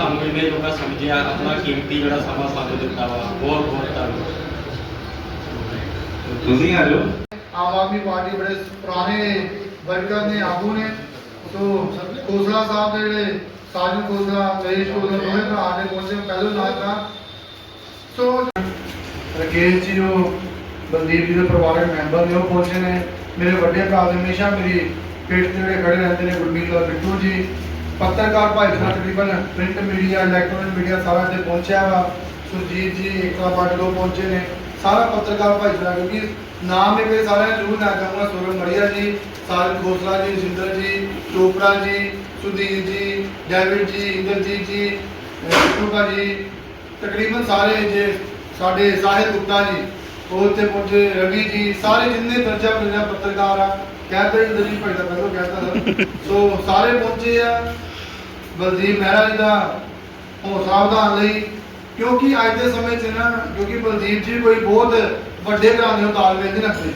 ਸਾਨੂੰ ਇੰਨੇ ਜੋਗਾ ਸਮਝਿਆ ਆਪਣਾ ਕੀਮਤੀ ਜਿਹੜਾ ਸਮਾਂ ਸਾਨੂੰ ਦਿੱਤਾ ਵਾ ਬਹੁਤ ਬਹੁਤ ਧੰਨਵਾਦ। ਤੁਸੀਂ ਆ ਜਾਓ। ਆਮ ਆਦਮੀ ਪਾਰਟੀ ਬੜੇ ਪੁਰਾਣੇ ਵਰਕਰ ਨੇ ਆਗੂ ਨੇ ਸੋ ਕੋਸਲਾ ਸਾਹਿਬ ਦੇ ਜਿਹੜੇ ਸਾਜਨ ਕੋਸਲਾ ਨਰੇਸ਼ ਕੋਸਲਾ ਦੋਵੇਂ ਭਰਾ ਨੇ ਪਹੁੰਚੇ ਪਹਿਲੋਂ ਨਾਲ ਤਾਂ। ਸੋ ਰਕੇਸ਼ ਜੀ ਉਹ ਬਲਦੀਪ ਜੀ ਦੇ ਪਰਿਵਾਰਕ ਮੈਂਬਰ ਨੇ ਉਹ ਪਹੁੰਚੇ ਨੇ। ਮੇਰੇ ਵੱਡੇ ਭਰਾ ਨੇ ਹਮੇਸ਼ਾ ਮੇਰੀ ਪੇਟ ਤੇ ਜਿਹੜੇ ਖੜੇ ਰਹਿੰਦੇ ਨੇ ਗੁਰਮੀਤ ਔਰ ਬਿੱਟੂ ਜੀ। ਪੱਤਰਕਾਰ ਭਾਈਚਾਰਾ ਤਕਰੀਬਨ ਪ੍ਰਿੰਟ ਮੀਡੀਆ ਇਲੈਕਟ੍ਰੋਨਿਕ ਮੀਡੀਆ ਸਾਰਾ 'ਤੇ ਪਹੁੰਚਿਆ ਵਾ। ਸੁਰਜੀਤ ਜੀ, ਏਕਤਾ ਪਾਟਲੋ ਪਹੁੰਚੇ ਨੇ। ਸਾਰਾ ਪੱਤਰਕਾਰ ਭਾਈਚਾਰਾ ਕਿਉਂਕਿ ਨਾਮ ਇੱਕ ਵਾਰੀ ਸਾਰਿਆਂ ਨੂੰ ਜ਼ਰੂਰ ਨਾ ਕਰਾਂਗਾ ਸੋਰਮ ਮੜੀਆ ਜੀ ਸਾਜਨ ਖੋਸਲਾ ਜੀ, ਜਿੰਦਰ ਜੀ, ਚੋਪੜਾ ਜੀ, ਸੁਧੀਰ ਜੀ, ਡੈਵਿਡ ਜੀ, ਇੰਦਰਜੀਤ ਜੀ ਬਿੱਟੂ ਜੀ, ਤਕਰੀਬਨ ਸਾਰੇ ਜੇ ਸਾਡੇ ਸਾਹਿਬ ਗੁਪਤਾ ਜੀ, ਉਹ ਉੱਥੇ ਪਹੁੰਚੇ, ਰਵੀ ਜੀ, ਸਾਰੇ ਜਿੰਨੇ ਦਰਜਾ ਦਰਜਾ ਪੱਤਰਕਾਰ ਆ। ਕਹਿੰਦੇ ਇੰਦਰਜੀਤ ਭਾਈ ਦਾ ਪਹਿਲਾਂ ਕਹਿੰਦਾ ਸੋ ਸਾਰੇ ਪਹੁੰਚੇ ਆ। ਬਲਦੀਪ ਮਹਿਰਾ ਜੀ ਦਾ ਹੌਸਲਾ ਵਧਾਉਣ ਲਈ ਕਿਉਂਕਿ ਅੱਜ ਦੇ ਸਮੇਂ 'ਚ ਨਾ ਕਿਉਂਕਿ ਬਲਦੀਪ ਜੀ ਕੋਈ ਬਹੁਤ ਵੱਡੇ ਘਰਾਣੇ ਨੂੰ ਤਾਲਮੇਲ ਨਹੀਂ ਰੱਖਦੇ।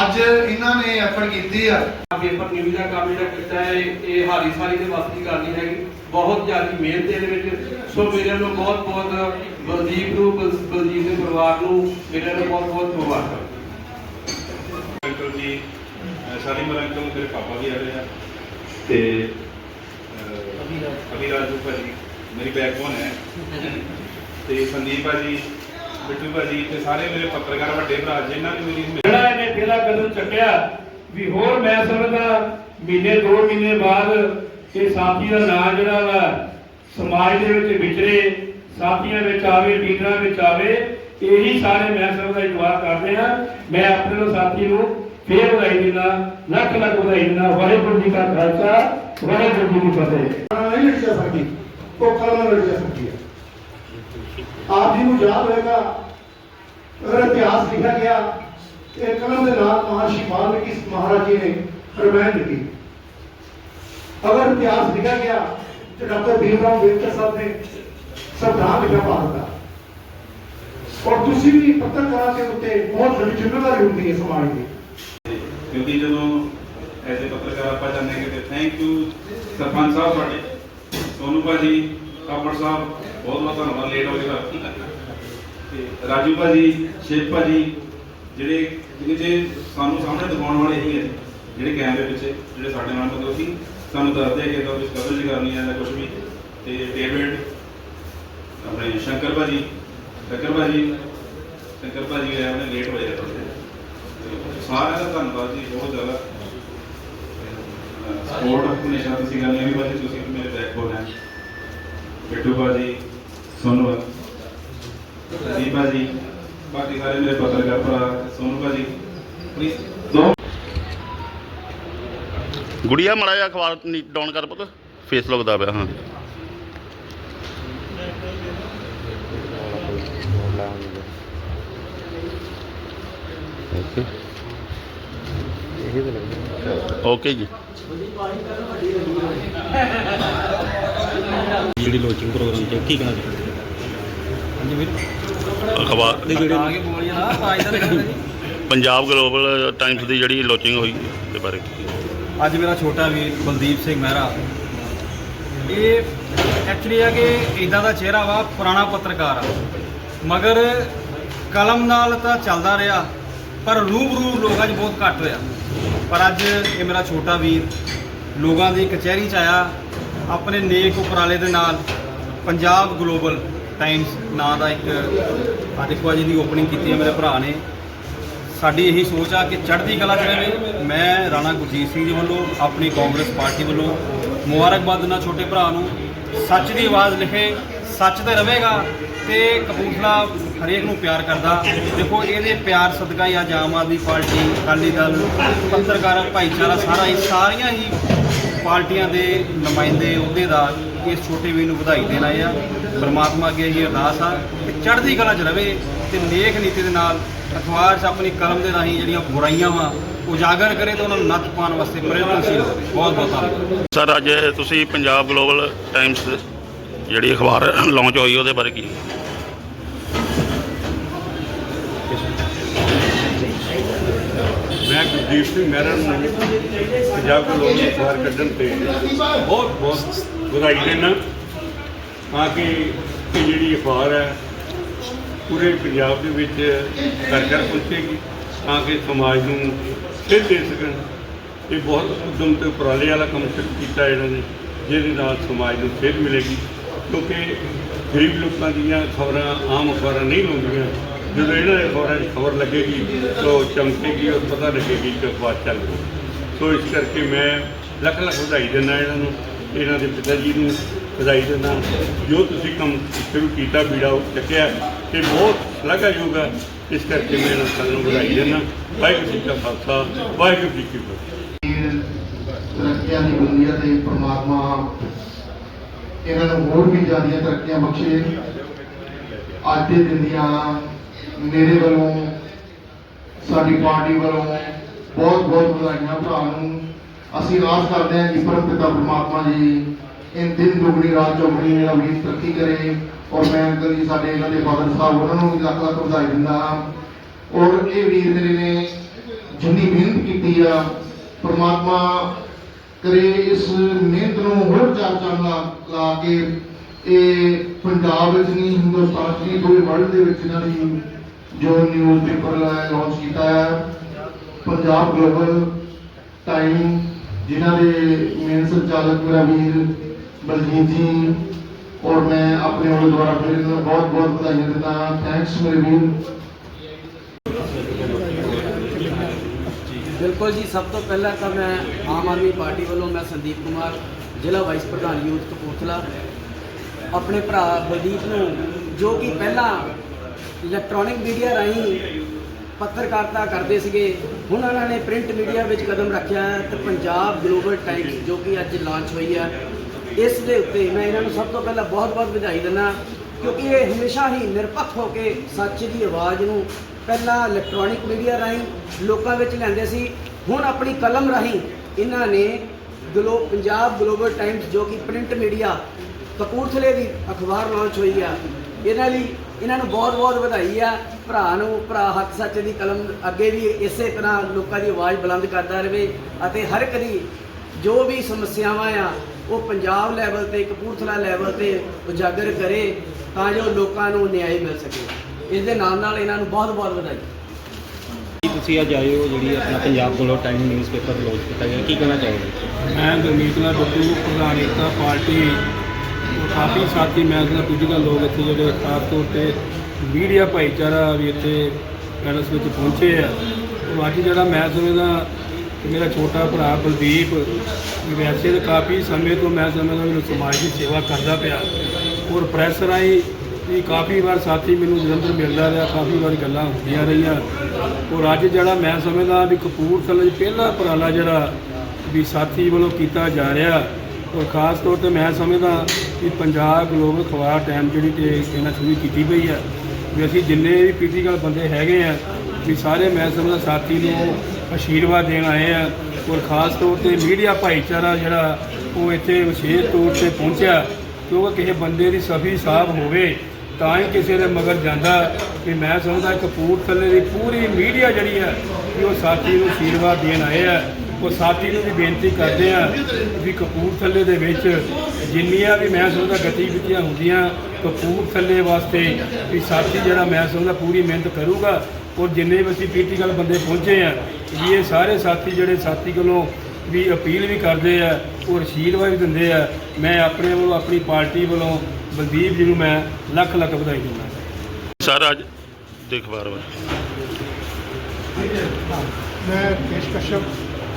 ਅੱਜ ਇਹਨਾਂ ਨੇ ਐਫਰਟ ਕੀਤੀ ਆ। ਪੇਪਰ ਨਿਊਜ਼ ਦਾ ਕੰਮ ਜਿਹੜਾ ਕੀਤਾ ਹੈ ਇਹ ਹਾਰੀ ਸਾਰੀ ਦੇ ਵਾਸਤੇ ਦੀ ਨਹੀਂ ਹੈਗੀ। ਬਹੁਤ ਜ਼ਿਆਦਾ ਮਿਹਨਤ ਇਹਦੇ ਵਿੱਚ। ਸੋ ਮੇਰੇ ਨੂੰ ਬਹੁਤ ਬਹੁਤ ਬਲਦੀਪ ਨੂੰ ਬਲ- ਬਲਦੀਪ ਦੇ ਪਰਿਵਾਰ ਨੂੰ ਮੇਰੇ ਨੂੰ ਬਹੁਤ ਬਹੁਤ ਮੁਬਾਰਕਾਂ। ਅੰਕਲ ਜੀ ਅਹ ਸ਼ਾਲੀਮਾਰ ਅੰਕਲ ਮੇਰੇ ਪਾਪਾ ਵੀ ਆ ਰਹੇ ਆ। ਤੇ ਅਹ, ਰਾਜੂ ਭਾਜੀ ਮੇਰੀ ਬੈਕਬੋਨ ਹੈ। ਤੇ ਸੰਦੀਪ ਭਾਜੀ ਬਿੱਟੂ ਭਾਜੀ ਤੇ ਸਾਰੇ ਮੇਰੇ ਪੱਤਰਕਾਰ ਵੱਡੇ ਭਰਾ ਜਿਨ੍ਹਾਂ ਨੇ ਮੇਰੀ ਜਿਹੜਾ ਇਹਨੇ ਪਹਿਲਾ ਕਦਮ ਚੱਕਿਆ ਵੀ ਹੋਰ ਮੈਂ ਸਮਝਦਾ ਮਹੀਨੇ ਦੋ ਮਹੀਨੇ ਬਾਅਦ ਇਹ ਸਾਥੀ ਦਾ ਨਾਂ ਜਿਹੜਾ ਵਾ ਸਮਾਜ ਦੇ ਵਿੱਚ ਵਿਚਰੇ ਸਾਥੀਆਂ ਵਿੱਚ ਆਵੇ ਲੀਡਰਾਂ ਵਿੱਚ ਆਵੇ ਇਹੀ ਸਾਰੇ ਮੈਂ ਸਮਝਦਾ ਦੁਆ ਕਰਦੇ ਆ। ਮੈਂ ਆਪਣੇ ਸਾਥੀ ਨੂੰ ਫੇਰ ਵਧਾਈ ਦਿੰਦਾ ਲੱਖ ਲੱਖ ਵਧਾਈ ਦਿੰਦਾ ਵਾਹਿਗੁਰੂ ਜੀ ਕਾ ਖਾਲਸਾ ਵਾਹਿਗੁਰੂ ਜੀ ਕੀ ਫਤਿਹ ਨਹੀਂ ਲਿਖ ਜਾ ਸਕਦੀ ਉਹ ਕਲਮ ਨਾਲ ਲਿਖ ਜਾ ਸਕਦੀ ਹੈ ਆਪ ਜੀ ਨੂੰ ਯਾਦ ਹੋਏਗਾ ਅਗਰ ਇਤਿਹਾਸ ਲਿਖਿਆ ਗਿਆ ਇਹ ਕਲਮ ਦੇ ਨਾਲ ਮਹਾਰਸ਼ੀ ਵਾਲਮੀਕੀ ਮਹਾਰਾਜ ਜੀ ਨੇ ਰਮਾਇਣ ਲਿਖੀ ਅਗਰ ਇਤਿਹਾਸ ਲਿਖਿਆ ਗਿਆ ਤੇ ਡਾਕਟਰ ਭੀਮ ਰਾਓ ਅੰਬੇਦਕਰ ਸਾਹਿਬ ਨੇ ਸੰਵਿਧਾਨ ਲਿਖਿਆ ਭਾਰਤ ਦਾ ਔਰ ਤੁਸੀਂ ਵੀ ਪੱਤਰਕਾਰਾਂ ਦੇ ਉੱਤੇ ਬਹੁਤ ਵੱਡੀ ਜ਼ਿੰਮੇਵਾਰੀ ਹੁੰਦੀ ਹੈ ਸਮਾਜ ਦੀ ਕਿਉਂਕਿ ਜਦੋਂ ਐਸੇ ਪੱਤਰਕਾਰ ਆਪਾਂ ਜਾਂਦੇ ਹਾਂ ਕਿ ਥੈਂਕ ਯੂ ਸਰਪੰਚ ਸਾਹਿਬ ਤੁਹਾਡੇ ਸੋਨੂ ਭਾਜੀ ਕਾਪੜ ਸਾਹਿਬ, ਬਹੁਤ ਬਹੁਤ ਧੰਨਵਾਦ ਲੇਟ ਹੋ ਗਿਆ। ਤੇ ਰਾਜੂ ਭਾਜੀ, ਸ਼ੇਖ ਭਾਜੀ, ਜਿਹੜੇ ਜਿਹੜੇ ਜੇ ਸਾਨੂੰ ਸਾਹਮਣੇ ਦਿਖਾਉਣ ਵਾਲੇ ਹੀ ਹੈ, ਜਿਹੜੇ ਕੈਮਰੇ ਪਿੱਛੇ, ਜਿਹੜੇ ਸਾਡੇ ਨਾਲ ਮਤਲਬ ਕਿ ਸਾਨੂੰ ਦੱਸਦੇ ਕਿ ਇਹਦਾ ਕੁਝ ਕਵਰੇਜ ਕਰਨੀ ਹੈ ਜਾਂ ਕੁਝ ਵੀ। ਤੇ ਡੇਵਿਡ ਆਪਣੇ ਸ਼ੰਕਰ ਭਾਜੀ ਸ਼ੰਕਰ ਭਾਜੀ ਸ਼ੰਕਰ ਭਾਜੀ ਆਏ ਉਹਨੇ ਲੇਟ ਹੋਏ ਥੋੜੇ ਸਾਰਿਆਂ ਦਾ ਧੰਨਵਾਦ ਜੀ, ਬਹੁਤ ਜ਼ਿਆਦਾ। ਸਪੋਰਟ ਹਮੇਸ਼ਾ ਤੁਸੀਂ ਕਰਨੀ ਵੀ ਬਾਜੀ ਤੁਸੀਂ ਮੇਰੇ ਬੈਕਬੋਨ ਹੈ ਬਿੱਟੂ ਭਾਜੀ, ਸੋਨੂ ਜੀ ਭਾਜੀ ਬਾਕੀ ਸਾਰੇ ਮੇਰੇ ਪੱਤਰਕਾਰ ਭਰਾ, ਸੋਨੂ ਭਾਜੀ ਪਲੀਜ਼ ਦੋ। ਗੁੜੀਆ, ਮੜਾ ਜਿਹਾ ਅਖਬਾਰ ਡਾਊਨ ਕਰ ਪੁੱਤ ਫੇਸ ਲੱਗਦਾ ਪਿਆ, ਹਾਂ। ਓਕੇ ਜੀ। ਜਿਹੜੀ ਲੋਚਿੰਗ ਪ੍ਰੋਗਰਾਮ ਤੇ ਕੀ ਕਹਿਣਾ ਚਾਹੁੰਦੇ ਹਾਂਜੀ ਵੀਰ। ਅਖਬਾਰ ਆਗੇ ਬੋਲੀਏ ਨਾ ਆਜ ਦਾ ਪੰਜਾਬ ਗਲੋਬਲ ਟਾਈਮਸ ਦੀ ਜਿਹੜੀ ਲਾਂਚਿੰਗ ਹੋਈ ਦੇ ਬਾਰੇ। ਅੱਜ ਮੇਰਾ ਛੋਟਾ ਵੀਰ ਬਲਦੀਪ ਸਿੰਘ ਮਹਿਰਾ। ਇਹ ਐਕਚੁਅਲੀ ਆ ਕਿ ਇਦਾਂ ਦਾ ਚਿਹਰਾ ਵਾ ਪੁਰਾਣਾ ਪੱਤਰਕਾਰ ਆ। ਮਗਰ ਕਲਮ ਨਾਲ ਤਾਂ ਚੱਲਦਾ ਰਿਹਾ ਪਰ ਰੂਬਰੂ ਲੋਕਾਂ 'ਚ ਬਹੁਤ ਘੱਟ ਹੋਇਆ ਪਰ ਅੱਜ ਇਹ ਮੇਰਾ ਛੋਟਾ ਵੀਰ ਲੋਕਾਂ ਦੀ ਕਚਹਿਰੀ 'ਚ ਆਇਆ, ਆਪਣੇ ਨੇਕ ਉਪਰਾਲੇ ਦੇ ਨਾਲ ਪੰਜਾਬ ਗਲੋਬਲ ਟਾਈਮਸ ਨਾਂ ਦਾ ਇੱਕ ਆ ਦੇਖੋ ਅੱਜ ਇਹਦੀ ਓਪਨਿੰਗ ਕੀਤੀ ਹੈ ਮੇਰੇ ਭਰਾ ਨੇ। ਸਾਡੀ ਇਹੀ ਸੋਚ ਆ ਕਿ ਚੜ੍ਹਦੀ ਕਲਾ 'ਚ ਰਹੇ। ਮੈਂ ਰਾਣਾ ਗੁਰਜੀਤ ਸਿੰਘ ਜੀ ਵੱਲੋਂ, ਆਪਣੀ ਕਾਂਗਰਸ ਪਾਰਟੀ ਵੱਲੋਂ, ਮੁਬਾਰਕਬਾਦ ਦਿੰਦਾ ਛੋਟੇ ਭਰਾ ਨੂੰ। ਸੱਚ ਦੀ ਆਵਾਜ਼ ਲਿਖੇ, ਸੱਚ ਤੇ ਰਹੇਗਾ ਤੇ ਕਪੂਰਥਲਾ ਹਰੇਕ ਨੂੰ ਪਿਆਰ ਕਰਦਾ। ਦੇਖੋ, ਇਹਦੇ ਪਿਆਰ ਸਦਕਾ ਹੀ ਅੱਜ ਆਮ ਆਦਮੀ ਪਾਰਟੀ, ਅਕਾਲੀ ਦਲ, ਪੱਤਰਕਾਰ, ਭਾਈਚਾਰਾ ਸਾਰਾ ਹੀ, ਸਾਰੀਆਂ ਹੀ ਪਾਰਟੀਆਂ ਦੇ ਨੁਮਾਇੰਦੇ ਅਹੁਦੇਦਾਰ ਇਸ ਛੋਟੇ ਵੀ ਨੂੰ ਵਧਾਈ ਦੇਣਾ ਆ। ਪਰਮਾਤਮਾ ਅੱਗੇ ਇਹ ਅਰਦਾਸ ਆ ਕਿ ਚੜ੍ਹਦੀ ਕਲਾ 'ਚ ਰਵੇ ਤੇ ਨੇਕ ਨੀਤੀ ਦੇ ਨਾਲ ਅਖਬਾਰ 'ਚ ਆਪਣੀ ਕਲਮ ਦੇ ਰਾਹੀਂ ਜਿਹੜੀਆਂ ਬੁਰਾਈਆਂ ਵਾ, ਉਜਾਗਰ ਕਰੇ ਤੇ ਉਹਨਾਂ ਨੂੰ ਨੱਥ ਪਾਉਣ ਵਾਸਤੇ ਪ੍ਰੇਰਨਾਸ਼ੀਲ ਹੋਵੇ। ਬਹੁਤ ਬਹੁਤ ਧੰਨਵਾਦ। ਸਰ, ਅੱਜ ਤੁਸੀਂ ਪੰਜਾਬ ਗਲੋਬਲ ਟਾਈਮਸ ਜਿਹੜੀ ਅਖਬਾਰ ਲਾਂਚ ਹੋਈ ਉਹਦੇ ਬਾਰੇ ਕੀ? ਮੈਂ ਗੁਰਦੀਪ ਸਿੰਘ ਮਹਿਰਾ ਨੂੰ ਪੰਜਾਬ ਦੇ ਲੋਕ ਨੂੰ ਬਾਹਰ ਕੱਢਣ ਤੇ ਬਹੁਤ ਬਹੁਤ ਵਧਾਈ ਦੇਣਾ ਤਾਂ ਕਿ ਇਹ ਜਿਹੜੀ ਅਖਬਾਰ ਹੈ, ਪੂਰੇ ਪੰਜਾਬ ਦੇ ਵਿੱਚ ਘਰ ਘਰ ਪਹੁੰਚੇਗੀ, ਤਾਂ ਕਿ ਸਮਾਜ ਨੂੰ ਸਿੱਧ ਦੇ ਸਕਣ। ਇਹ ਬਹੁਤ ਉਦਮ ਤੇ ਉਪਰਾਲੇ ਵਾਲਾ ਕੰਮ ਸ਼ੁਰੂ ਕੀਤਾ ਇਹਨਾਂ ਨੇ, ਜਿਹਦੇ ਨਾਲ ਸਮਾਜ ਨੂੰ ਸੇਧ ਮਿਲੇਗੀ। ਕਿਉਂਕਿ ਗਰੀਬ ਲੋਕਾਂ ਦੀਆਂ ਖਬਰਾਂ, ਆਮ ਅਖਬਾਰਾਂ ਨਹੀਂ ਹੁੰਦੀਆਂ ਜਦੋਂ ਇਹਨਾਂ ਦੇ ਖਬਰਾਂ 'ਚ ਖਬਰ ਲੱਗੇਗੀ, ਤਾਂ ਉਹ ਚਮਕੇਗੀ ਔਰ ਪਤਾ ਲੱਗੇਗੀ ਕਿ ਅਖਬਾਰ ਚੱਲ ਰਹੀ ਸੋ ਇਸ ਕਰਕੇ ਮੈਂ ਲੱਖ ਲੱਖ ਵਧਾਈ ਦਿੰਦਾ ਇਹਨਾਂ ਨੂੰ, ਇਹਨਾਂ ਦੇ ਪਿਤਾ ਜੀ ਨੂੰ ਵਧਾਈ ਦਿੰਦਾ। ਜੋ ਤੁਸੀਂ ਕੰਮ ਸ਼ੁਰੂ ਕੀਤਾ, ਬੀੜਾ ਉਹ ਚੱਕਿਆ ਇਹ ਬਹੁਤ ਸ਼ਲਾਘਾਯੋਗ ਹੈ ਇਸ ਕਰਕੇ ਮੈਂ ਇਹਨਾਂ ਸਾਰਿਆਂ ਨੂੰ ਵਧਾਈ ਦਿੰਦਾ। ਵਾਹਿਗੁਰੂ ਜੀ ਕਾ ਖਾਲਸਾ, ਵਾਹਿਗੁਰੂ ਜੀ ਕੀ ਫਤਿਹ। ਤਰੱਕੀਆਂ ਦੀ ਬੁਲੰਦੀਆਂ ਤੇ ਪਰਮਾਤਮਾ ਇਹਨਾਂ ਨੂੰ ਹੋਰ ਵੀ ਜ਼ਿਆਦੀਆਂ ਤਰੱਕੀਆਂ ਬਖਸ਼ੇ। ਅੱਜ ਦੇ ਦਿਨ ਦੀਆਂ ਮੇਰੇ ਵੱਲੋਂ, ਸਾਡੀ ਪਾਰਟੀ ਵੱਲੋਂ ਬਹੁਤ ਬਹੁਤ ਵਧਾਈਆਂ ਭਰਾ ਨੂੰ। ਅਸੀਂ ਆਸ ਕਰਦੇ ਹਾਂ ਕਿ ਪਰਮ ਪਿਤਾ ਜੀ ਇਨ ਦਿਨ ਦੁਗਣੀ, ਰਾਤ ਚੌਗਣੀ ਮੇਰਾ ਵੀ ਤਰੱਕੀ ਕਰੇ ਔਰ ਮੈਂ ਅੰਕਲ ਜੀ ਸਾਡੇ ਇਹਨਾਂ ਦੇ ਫਾਦਰ ਸਾਹਿਬ, ਉਹਨਾਂ ਨੂੰ ਵੀ ਲੱਖ ਲੱਖ ਵਧਾਈ ਦਿੰਦਾ ਹਾਂ। ਔਰ ਇਹ ਵੀਰ ਮੇਰੇ ਨੇ ਜਿੰਨੀ ਮਿਹਨਤ ਕੀਤੀ ਆ, ਪਰਮਾਤਮਾ ਕਰੇ ਇਸ ਮਿਹਨਤ ਨੂੰ ਹੋਰ ਚਾਰ ਚੰਨ ਲਾ ਲਾ ਕੇ ਇਹ ਪੰਜਾਬ ਵਿੱਚ ਨਹੀਂ, ਹਿੰਦੁਸਤਾਨ 'ਚ ਪੂਰੇ ਵਰਲਡ ਦੇ ਵਿੱਚ ਇਹਨਾਂ ਦੀ ਜੋ ਨਿਊਜ਼ ਪੇਪਰ ਲਾਂਚ ਕੀਤਾ ਹੈ ਪੰਜਾਬ ਗਲੋਬਲ ਟਾਈਮ ਜਿਨ੍ਹਾਂ ਦੇ ਮੇਨ ਸੰਚਾਲਕ ਮੇਰਾ ਵੀਰ ਬਲਜੀਤ ਜੀ, ਔਰ ਮੈਂ ਆਪਣੇ ਵੱਲੋਂ ਦੁਆਰਾ ਫਿਰ ਇਹਨਾਂ ਨੂੰ ਬਹੁਤ ਬਹੁਤ ਵਧਾਈਆਂ ਦਿੰਦਾ ਥੈਂਕਸ ਮੇਰੇ ਵੀਰ। ਬਿਲਕੁਲ ਜੀ, ਸਭ ਤੋਂ ਪਹਿਲਾਂ ਤਾਂ ਮੈਂ ਆਮ ਆਦਮੀ ਪਾਰਟੀ ਵੱਲੋਂ ਮੈਂ ਸੰਦੀਪ ਕੁਮਾਰ, ਜ਼ਿਲ੍ਹਾ ਵਾਈਸ ਪ੍ਰਧਾਨ ਯੂਥ ਕਪੂਰਥਲਾ ਆਪਣੇ ਭਰਾ ਬਲਦੀਪ ਨੂੰ, ਜੋ ਕਿ ਪਹਿਲਾਂ ਇਲੈਕਟ੍ਰੋਨਿਕ ਮੀਡੀਆ ਰਾਹੀਂ ਪੱਤਰਕਾਰਤਾ ਕਰਦੇ ਸੀਗੇ, ਹੁਣ ਉਹਨਾਂ ਨੇ ਪ੍ਰਿੰਟ ਮੀਡੀਆ ਵਿੱਚ ਕਦਮ ਰੱਖਿਆ ਹੈ ਤੇ ਪੰਜਾਬ ਗਲੋਬਲ ਟਾਈਮਸ ਜੋ ਕਿ ਅੱਜ ਲਾਂਚ ਹੋਈ ਹੈ, ਇਸ ਦੇ ਉੱਤੇ ਮੈਂ ਇਹਨਾਂ ਨੂੰ ਸਭ ਤੋਂ ਪਹਿਲਾਂ ਬਹੁਤ-ਬਹੁਤ ਵਧਾਈ ਦਿੰਦਾ ਕਿਉਂਕਿ ਇਹ ਹਮੇਸ਼ਾ ਹੀ ਨਿਰਪੱਖ ਹੋ ਕੇ ਸੱਚ ਦੀ ਆਵਾਜ਼ ਨੂੰ ਪਹਿਲਾਂ ਇਲੈਕਟ੍ਰੋਨਿਕ ਮੀਡੀਆ ਰਾਹੀਂ ਲੋਕਾਂ ਵਿੱਚ ਲਿਆਂਦੇ ਸੀ, ਹੁਣ ਆਪਣੀ ਕਲਮ ਰਾਹੀਂ ਇਹਨਾਂ ਨੇ ਗਲੋ, ਪੰਜਾਬ ਗਲੋਬਲ ਟਾਈਮਸ ਜੋ ਕਿ ਪ੍ਰਿੰਟ ਮੀਡੀਆ ਕਪੂਰਥਲੇ ਦੀ ਅਖਬਾਰ ਲਾਂਚ ਹੋਈ ਆ। ਇਹਨਾਂ ਲਈ ਇਹਨਾਂ ਨੂੰ ਬਹੁਤ-ਬਹੁਤ ਵਧਾਈ ਆ। ਭਰਾ ਨੂੰ ਭਰਾ ਹੱਕ ਸੱਚ ਦੀ ਕਲਮ ਅੱਗੇ ਵੀ ਇਸੇ ਤਰ੍ਹਾਂ ਲੋਕਾਂ ਦੀ ਆਵਾਜ਼ ਬੁਲੰਦ ਕਰਦਾ ਰਹੇ ਅਤੇ ਹਰ ਇੱਕ ਦੀ ਜੋ ਵੀ ਸਮੱਸਿਆਵਾਂ ਆ ਉਹ ਪੰਜਾਬ ਲੈਵਲ ਤੇ ਕਪੂਰਥਲਾ ਲੈਵਲ ਤੇ ਉਜਾਗਰ ਕਰੇ ਤਾਂ ਜੋ ਲੋਕਾਂ ਨੂੰ ਨਿਆਂ ਮਿਲ ਸਕੇ। ਇਸ ਦੇ ਨਾਲ ਨਾਲ ਇਹਨਾਂ ਨੂੰ ਬਹੁਤ-ਬਹੁਤ ਵਧਾਈ। ਤੁਸੀਂ ਅੱਜ ਆਏ ਹੋ ਜਿਹੜੀ ਆਪਣਾ ਪੰਜਾਬ ਕੋਲੋਂ ਟਾਈਮ ਨਿਊਜ਼ਪੇਪਰ ਲਾਂਚ ਕੀਤਾ ਗਿਆ? ਕੀ ਕਹਿਣਾ ਚਾਹੋਗੇ? ਮੈਂ ਗੁਰਮੀਤ ਨਾਲ ਬੱਬੂ ਪ੍ਰਧਾਨ ਏਕਤਾ ਪਾਰਟੀ ਕਾਫੀ ਸਾਥੀ, ਮੈਂ ਦਾ ਦੂਜੀਆਂ ਲੋਕ ਇੱਥੇ ਜਿਹੜੇ ਖਾਸ ਤੌਰ ਤੇ ਮੀਡੀਆ ਭਾਈਚਾਰਾ ਵੀ ਇੱਥੇ ਪੈਲਸ ਵਿੱਚ ਪਹੁੰਚੇ ਆ। ਔਰ ਅੱਜ ਜਿਹੜਾ ਮੈਂ ਸਮਝਦਾ ਮੇਰਾ ਛੋਟਾ ਭਰਾ ਬਲਦੀਪ ਵੀ ਵੈਸੇ ਤਾਂ ਕਾਫੀ ਸਮੇਂ ਤੋਂ ਮੈਂ ਸਮਝਦਾ ਮੈਨੂੰ ਸਮਾਜ ਦੀ ਸੇਵਾ ਕਰਦਾ ਪਿਆ। ਔਰ ਪ੍ਰੈਸ ਰਾਹੀਂ ਵੀ ਕਾਫੀ ਵਾਰ ਸਾਥੀ ਮੈਨੂੰ ਜਲੰਧਰ ਮਿਲਦਾ ਰਿਹਾ, ਕਾਫੀ ਵਾਰ ਗੱਲਾਂ ਹੁੰਦੀਆਂ ਰਹੀਆਂ। ਔਰ ਅੱਜ ਜਿਹੜਾ ਮੈਂ ਸਮਝਦਾ ਵੀ ਕਪੂਰਥਲੇ 'ਚ ਪਹਿਲਾ ਉਪਰਾਲਾ ਜਿਹੜਾ ਵੀ ਸਾਥੀ ਵੱਲੋਂ ਕੀਤਾ ਜਾ ਰਿਹਾ। ਔਰ ਖਾਸ ਤੌਰ ਤੇ ਮੈਂ ਸਮਝਦਾ ਕਿ ਪੰਜਾਬ ਗਲੋਬਲ ਅਖਬਾਰ ਟਾਈਮ ਜਿਹੜੀ ਤੇ ਇਹਨਾਂ ਸ਼ੁਰੂ ਕੀਤੀ ਪਈ ਆ, ਵੀ ਅਸੀਂ ਜਿੰਨੇ ਵੀ ਪੀਟੀਕਲ ਬੰਦੇ ਹੈਗੇ ਆ, ਵੀ ਸਾਰੇ ਮੈਂ ਸਮਝਦਾ ਸਾਥੀ ਨੂੰ ਆਸ਼ੀਰਵਾਦ ਦੇਣ ਆਏ ਆ ਔਰ ਖਾਸ ਤੌਰ ਤੇ ਮੀਡੀਆ ਭਾਈਚਾਰਾ ਜਿਹੜਾ ਉਹ ਇੱਥੇ ਵਿਸ਼ੇਸ਼ ਤੌਰ ਤੇ ਪਹੁੰਚਿਆ, ਕਿਉਂਕਿ ਕਿਸੇ ਬੰਦੇ ਦੀ ਸਫੀ ਸਾਫ਼ ਹੋਵੇ ਤਾਂ ਹੀ ਕਿਸੇ ਦੇ ਮਗਰ ਜਾਂਦਾ ਕਿ ਮੈਂ ਸਮਝਦਾ ਕਪੂਰਥਲੇ ਦੀ ਪੂਰੀ ਮੀਡੀਆ ਜਿਹੜੀ ਹੈ ਕਿ ਉਹ ਸਾਥੀ ਨੂੰ ਆਸ਼ੀਰਵਾਦ ਦੇਣ ਆਏ ਆ। ਉਹ ਸਾਥੀ ਨੂੰ ਵੀ ਬੇਨਤੀ ਕਰਦੇ ਆ ਵੀ ਕਪੂਰਥਲੇ ਦੇ ਵਿੱਚ ਜਿੰਨੀਆਂ ਵੀ ਮੈਂ ਸਮਝਦਾ ਗਤੀਵਿਧੀਆਂ ਹੁੰਦੀਆਂ ਕਪੂਰਥਲੇ ਵਾਸਤੇ ਵੀ ਸਾਥੀ ਜਿਹੜਾ ਮੈਂ ਸਮਝਦਾ ਪੂਰੀ ਮਿਹਨਤ ਕਰੂਗਾ ਔਰ ਜਿੰਨੇ ਵੀ ਅਸੀਂ ਪੀਟੀਕਲ ਬੰਦੇ ਪਹੁੰਚੇ ਆ ਵੀ ਇਹ ਸਾਰੇ ਸਾਥੀ ਜਿਹੜੇ ਸਾਥੀ ਕੋਲੋਂ ਵੀ ਅਪੀਲ ਵੀ ਕਰਦੇ ਆ ਔਰ ਆਸ਼ੀਰਵਾਦ ਵੀ ਦਿੰਦੇ ਆ। ਮੈਂ ਆਪਣੇ ਵੱਲੋਂ ਆਪਣੀ ਪਾਰਟੀ ਵੱਲੋਂ ਬਲਦੀਪ ਜੀ ਨੂੰ ਮੈਂ ਲੱਖ ਲੱਖ ਵਧਾਈ ਦਿੰਦਾ। ਸਰ ਅੱਜ ਦੇਖ ਬਾਰ ਬਾਰ ਮੈਂ ਕੇਸ਼ ਕਸ਼ਪ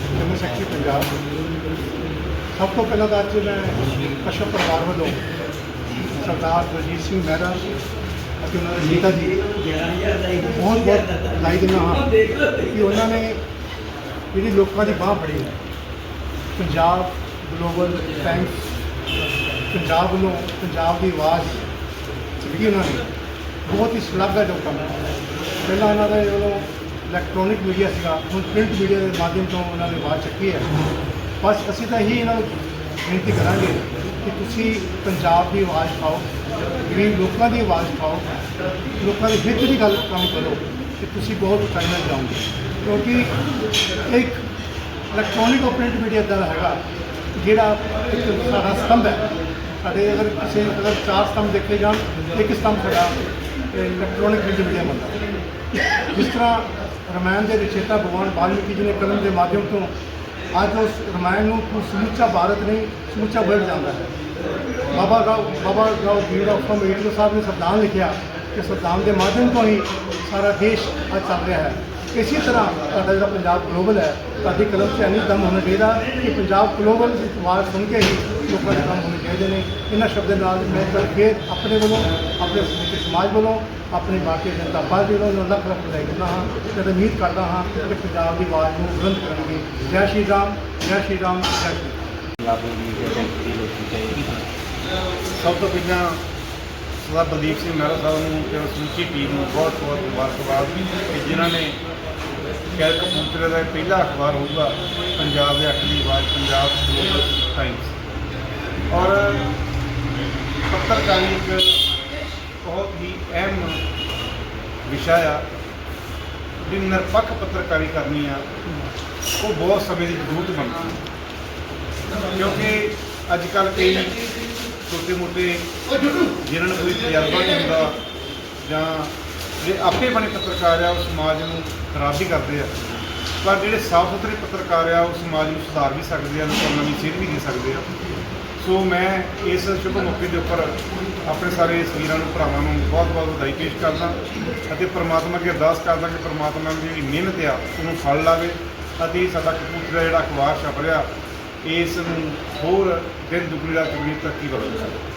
ਜਨਰਲ ਸੈਕਟਰੀ ਪੰਜਾਬ ਸਭ ਤੋਂ ਪਹਿਲਾਂ ਤਾਂ ਅੱਜ ਮੈਂ ਕਸ਼ਪ ਪਰਿਵਾਰ ਵੱਲੋਂ ਸਰਦਾਰ ਬਲਜੀਤ ਸਿੰਘ ਮਹਿਰਾ ਅਤੇ ਉਹਨਾਂ ਦੇ ਪਿਤਾ ਜੀ ਬਹੁਤ ਬਹੁਤ ਲਾਈ ਦਿੰਦਾ ਹਾਂ ਕਿ ਉਹਨਾਂ ਨੇ ਜਿਹੜੀ ਲੋਕਾਂ ਦੀ ਬਾਹ ਫੜੀ ਪੰਜਾਬ ਗਲੋਬਲ ਟਾਈਮਸ ਪੰਜਾਬ ਵੱਲੋਂ ਪੰਜਾਬ ਦੀ ਆਵਾਜ਼ ਜਿਹੜੀ ਉਹਨਾਂ ਨੇ, ਬਹੁਤ ਹੀ ਸ਼ਲਾਘਾਯੋਗ ਕੰਮ ਹੈ। ਪਹਿਲਾਂ ਉਹਨਾਂ ਦੇ ਵੱਲੋਂ ਇਲੈਕਟ੍ਰੋਨਿਕ ਮੀਡੀਆ ਸੀਗਾ, ਹੁਣ ਪ੍ਰਿੰਟ ਮੀਡੀਆ ਦੇ ਮਾਧਿਅਮ ਤੋਂ ਉਹਨਾਂ ਨੇ ਆਵਾਜ਼ ਚੱਕੀ ਹੈ। ਬਸ ਅਸੀਂ ਤਾਂ ਇਹੀ ਇਹਨਾਂ ਨੂੰ ਬੇਨਤੀ ਕਰਾਂਗੇ ਕਿ ਤੁਸੀਂ ਪੰਜਾਬ ਦੀ ਆਵਾਜ਼ ਪਾਓ, ਗਰੀਬ ਲੋਕਾਂ ਦੀ ਆਵਾਜ਼ ਪਾਓ, ਲੋਕਾਂ ਦੇ ਹਿੱਤ ਦੀ ਗੱਲ ਕੰਮ ਕਰੋ ਕਿ ਤੁਸੀਂ ਬਹੁਤ ਉਚਾਈਆਂ ਜਾਓਗੇ। ਕਿਉਂਕਿ ਇੱਕ ਇਲੈਕਟ੍ਰੋਨਿਕ ਔਰ ਪ੍ਰਿੰਟ ਮੀਡੀਆ ਦਾ ਹੈਗਾ, ਜਿਹੜਾ ਇੱਕ ਸਾਡਾ ਸਤੰਭ ਹੈ। ਸਾਡੇ ਅਗਰ ਅਸੀਂ ਅਗਰ ਚਾਰ ਸਤੰਭ ਦੇਖੇ ਜਾਣ, ਇੱਕ ਸਤੰਭ ਸਾਡਾ ਇਲੈਕਟ੍ਰੋਨਿਕ ਪ੍ਰਿੰਟ ਮੀਡੀਆ ਬਣਦਾ। ਜਿਸ ਤਰ੍ਹਾਂ ਰਮਾਇਣ ਦੇ ਰਚੇਤਾ ਭਗਵਾਨ ਵਾਲਮੀਕੀ ਜੀ ਨੇ ਕਲਮ ਦੇ ਮਾਧਿਅਮ ਤੋਂ ਅੱਜ ਉਸ ਰਮਾਇਣ ਨੂੰ ਸਮੁੱਚਾ ਭਾਰਤ ਨਹੀਂ ਸਮੁੱਚਾ ਵਰਲਡ ਜਾਂਦਾ ਹੈ ਬਾਬਾ ਰਾਓ ਬਾਬਾ ਰਾਓ ਭੀਮਰਾਓ ਫਰਮ ਅੰਬੇਡਕਰ ਸਾਹਿਬ ਨੇ ਸੰਵਿਧਾਨ ਲਿਖਿਆ ਕਿ ਸੰਵਿਧਾਨ ਦੇ ਮਾਧਿਅਮ ਤੋਂ ਹੀ ਸਾਰਾ ਦੇਸ਼ ਅੱਜ ਚੱਲ ਰਿਹਾ ਹੈ ਇਸੇ ਤਰ੍ਹਾਂ ਸਾਡਾ ਜਿਹੜਾ ਪੰਜਾਬ ਗਲੋਬਲ ਹੈ ਸਾਡੀ ਕਲਮ 'ਚ ਇੰਨੀ ਦਮ ਹੋਣਾ ਚਾਹੀਦਾ ਕਿ ਪੰਜਾਬ ਗਲੋਬਲ ਦੀ ਆਵਾਜ਼ ਸੁਣ ਕੇ ਹੀ ਲੋਕਾਂ ਦੇ ਕੰਮ ਹੋਣੇ ਚਾਹੀਦੇ ਨੇ। ਇਹਨਾਂ ਸ਼ਬਦਾਂ ਨਾਲ ਮੈਂ ਫੇਰ ਆਪਣੇ ਵੱਲੋਂ ਆਪਣੇ ਸਮਾਜ ਵੱਲੋਂ ਆਪਣੀ ਭਾਰਤੀ ਜਨਤਾ ਪਾਰਟੀ ਵੱਲੋਂ ਉਹਨਾਂ ਲੱਖ ਲੱਖ ਵਧਾਈ ਦਿੰਦਾ ਹਾਂ। ਤੇ ਉਮੀਦ ਕਰਦਾ ਹਾਂ ਕਿ ਪੰਜਾਬ ਦੀ ਆਵਾਜ਼ ਨੂੰ ਬੁਲੰਦ ਕਰਨਗੇ। ਜੈ ਸ਼੍ਰੀ ਰਾਮ ਜੈ ਸ਼੍ਰੀ ਰਾਮ ਜੈ ਸ਼੍ਰੀ ਰਾਮ। ਸਭ ਤੋਂ ਪਹਿਲਾਂ ਸਰਦਾਰ ਬਲਦੀਪ ਸਿੰਘ ਮਹਿਰਾ ਸਾਹਿਬ ਨੂੰ ਤੇ ਸਮੁੱਚੀ ਟੀਮ ਨੂੰ ਬਹੁਤ ਬਹੁਤ ਮੁਬਾਰਕਬਾਦ ਕਿ ਜਿਨ੍ਹਾਂ ਨੇ ਕੈਲ ਕਪੂਰਥਲੇ ਦਾ ਇਹ ਪਹਿਲਾ ਅਖਬਾਰ ਹੋਊਗਾ, ਪੰਜਾਬ ਦੇ ਅੱਖ ਦੀ ਆਵਾਜ਼, ਪੰਜਾਬ ਗਲੋਬਲ ਟਾਈਮਸ ਔਰ ਪੱਤਰਕਾਰੀ ਇੱਕ ਬਹੁਤ ਹੀ ਅਹਿਮ ਵਿਸ਼ਾ ਆ ਵੀ ਨਿਰਪੱਖ ਪੱਤਰਕਾਰੀ ਕਰਨੀ ਆ, ਉਹ ਬਹੁਤ ਸਮੇਂ ਦੀ ਜ਼ਰੂਰਤ ਬਣਦੀ ਕਿਉਂਕਿ ਅੱਜ ਕੱਲ੍ਹ ਕਈ ਛੋਟੇ ਮੋਟੇ ਜਿਹਨਾਂ ਨੂੰ ਕੋਈ ਤਜਰਬਾ ਨਹੀਂ ਹੁੰਦਾ ਜਾਂ ਜਿਹੜੇ ਆਪੇ ਬਣੇ ਪੱਤਰਕਾਰ ਆ, ਉਹ ਸਮਾਜ ਨੂੰ ਖਰਾਬ ਵੀ ਕਰਦੇ ਆ। ਪਰ ਜਿਹੜੇ ਸਾਫ਼ ਸੁਥਰੇ ਪੱਤਰਕਾਰ ਆ, ਉਹ ਸਮਾਜ ਨੂੰ ਸੁਧਾਰ ਵੀ ਸਕਦੇ ਆ ਲੋਕਾਂ ਨੂੰ ਨਵੀਂ ਸੇਧ ਵੀ ਦੇ ਸਕਦੇ ਆ। ਸੋ ਮੈਂ ਇਸ ਸ਼ੁਭ ਮੌਕੇ ਦੇ ਉੱਪਰ ਆਪਣੇ ਸਾਰੇ ਵੀਰਾਂ ਨੂੰ, ਭਰਾਵਾਂ ਨੂੰ ਬਹੁਤ ਬਹੁਤ ਵਧਾਈ ਪੇਸ਼ ਕਰਦਾ ਅਤੇ ਪ੍ਰਮਾਤਮਾ ਅੱਗੇ ਅਰਦਾਸ ਕਰਦਾ ਕਿ ਪ੍ਰਮਾਤਮਾ ਦੀ ਜਿਹੜੀ ਮਿਹਨਤ ਆ, ਉਹਨੂੰ ਫਲ ਲਾਵੇ ਅਤੇ ਸਾਡਾ ਕਪੂਰਥਲਾ ਜਿਹੜਾ ਅਖਬਾਰ ਛਪ ਰਿਹਾ, ਇਸ ਨੂੰ ਹੋਰ ਦਿਨ ਦੁਗਣੀ ਰਾਤ ਚੌਗੁਣੀ ਤਰੱਕੀ ਬਖਸ਼ੇ